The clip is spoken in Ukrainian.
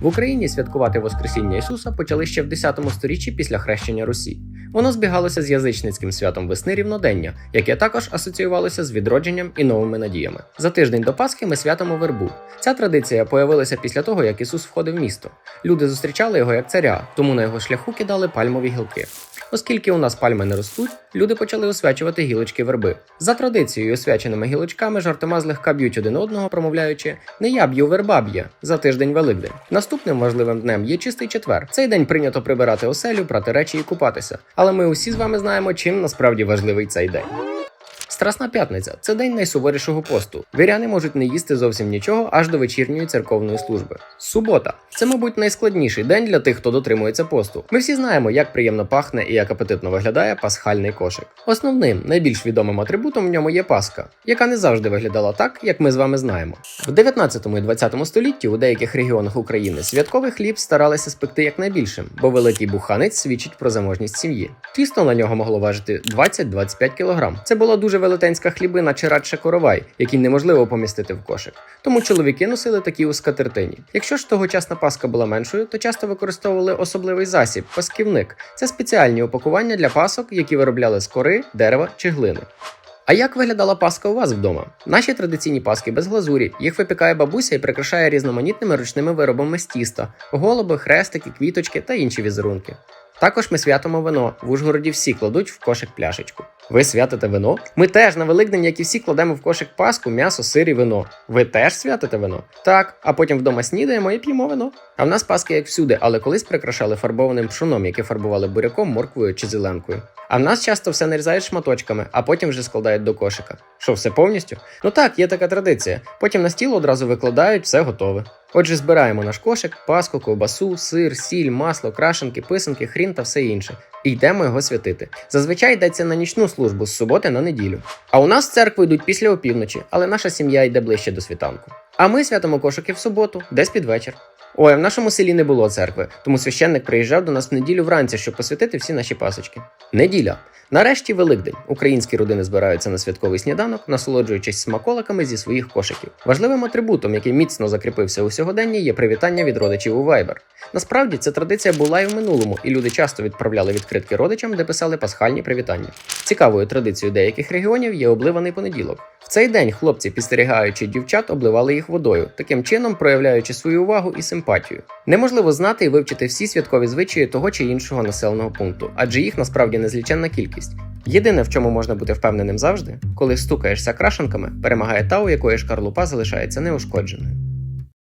В Україні святкувати Воскресіння Ісуса почали ще в 10 сторіччі після хрещення Русі. Воно збігалося з язичницьким святом весни рівнодення, яке також асоціювалося з відродженням і новими надіями. За тиждень до Пасхи ми святимо вербу. Ця традиція появилася після того, як Ісус входив в місто. Люди зустрічали його як царя, тому на його шляху кидали пальмові гілки. Оскільки у нас пальми не ростуть, люди почали освячувати гілочки верби. За традицією, освяченими гілочками жартома злегка б'ють один одного, промовляючи не я б'ю, верба б'є за тиждень Великдень. Наступним важливим днем є чистий четвер. Цей день прийнято прибирати оселю, прати речі і купатися. Але ми усі з вами знаємо, чим насправді важливий цей день. Страсна п'ятниця це день найсуворішого посту. Віряни можуть не їсти зовсім нічого аж до вечірньої церковної служби. Субота це, мабуть, найскладніший день для тих, хто дотримується посту. Ми всі знаємо, як приємно пахне і як апетитно виглядає пасхальний кошик. Основним, найбільш відомим атрибутом в ньому є паска, яка не завжди виглядала так, як ми з вами знаємо. В 19 і 20 столітті у деяких регіонах України святковий хліб старалися спекти якнайбільшим, бо великий буханець свідчить про заможність сім'ї. Тісто на нього могло важити 20-25 кг. Це була дуже велетенська хлібина чи радше коровай, який неможливо помістити в кошик. Тому чоловіки носили такі у скатертині. Якщо ж тогочасна паска була меншою, то часто використовували особливий засіб пасківник. Це спеціальні упакування для пасок, які виробляли з кори, дерева чи глини. А як виглядала паска у вас вдома? Наші традиційні паски без глазурі. Їх випікає бабуся і прикрашає різноманітними ручними виробами з тіста, голуби, хрестики, квіточки та інші візерунки. Також ми святимо вино. В Ужгороді всі кладуть в кошик пляшечку. Ви святите вино? Ми теж на Великдень, як і всі, кладемо в кошик паску, м'ясо, сир і вино. Ви теж святите вино? Так, а потім вдома снідаємо і п'ємо вино. А в нас паски як всюди, але колись прикрашали фарбованим пшоном, яке фарбували буряком, морквою чи зеленкою. А в нас часто все нарізають шматочками, а потім вже складають до кошика. Що, все повністю? Ну так, є така традиція. Потім на стіл одразу викладають, все готове. Отже, збираємо наш кошик, паску, ковбасу, сир, сіль, масло, крашенки, писанки, хрін та все інше. І йдемо його святити. Зазвичай йдеться на нічну службу з суботи на неділю. А у нас в церкву йдуть після опівночі, але наша сім'я йде ближче до світанку. А ми святимо кошики в суботу, десь під вечір. Ой, в нашому селі не було церкви, тому священник приїжджав до нас в неділю вранці, щоб посвятити всі наші пасочки. Неділя. Нарешті Великдень. Українські родини збираються на святковий сніданок, насолоджуючись смаколиками зі своїх кошиків. Важливим атрибутом, який міцно закріпився у сьогоденні, є привітання від родичів у Viber. Насправді ця традиція була і в минулому, і люди часто відправляли відкритки родичам, де писали пасхальні привітання. Цікавою традицією деяких регіонів є обливаний понеділок. В цей день хлопці, підстерігаючи дівчат, обливали їх водою, таким чином проявляючи свою увагу і симпатію. Неможливо знати і вивчити всі святкові звичаї того чи іншого населеного пункту, адже їх насправді незліченна кількість. Єдине, в чому можна бути впевненим завжди, коли стукаєшся крашенками, перемагає та, у якої шкарлупа залишається неушкодженою.